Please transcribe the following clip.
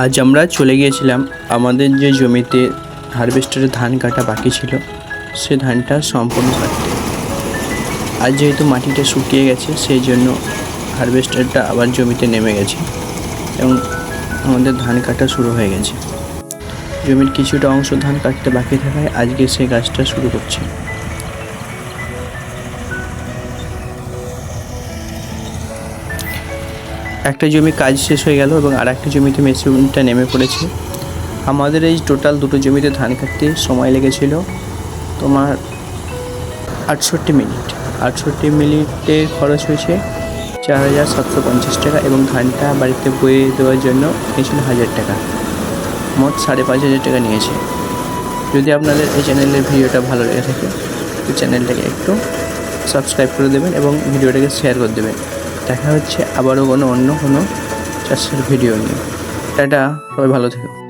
আজ আমরা চলে গিয়েছিলাম আমাদের যে জমিতে হারভেস্টারে ধান কাটা বাকি ছিল, সে ধানটা সম্পূর্ণ কাটতে। আজ যেহেতু মাটিটা শুকিয়ে গেছে, সেই জন্য হারভেস্টারটা আবার জমিতে নেমে গেছে এবং আমাদের ধান কাটা শুরু হয়ে গেছে। জমির কিছুটা অংশ ধান কাটতে বাকি থাকায় আজকে সেই গাছটা শুরু করছে। একটা জমি কাজ শেষ হয়ে গেল এবং আর একটা জমিতে মেশিনটা নেমে পড়েছে। আমাদের এই টোটাল দুটো জমিতে ধান কাটতে সময় লেগেছিল তোমার আটষট্টি মিনিট। আটষট্টি মিনিটে খরচ হয়েছে চার হাজার সাতশো পঞ্চাশ টাকা এবং ধানটা বাড়িতে বয়ে দেওয়ার জন্য নিয়েছিল হাজার টাকা। মোট সাড়ে পাঁচ হাজার টাকা নিয়েছে। যদি আপনাদের এই চ্যানেলের ভিডিওটা ভালো লেগে থাকে চ্যানেলটাকে একটু সাবস্ক্রাইব করে দেবেন এবং ভিডিওটাকে শেয়ার করে দেবেন। দেখা হচ্ছে আবারও কোনো অন্য কোনো চাষের ভিডিও নিয়ে। এটা সবাই ভালো থেকো।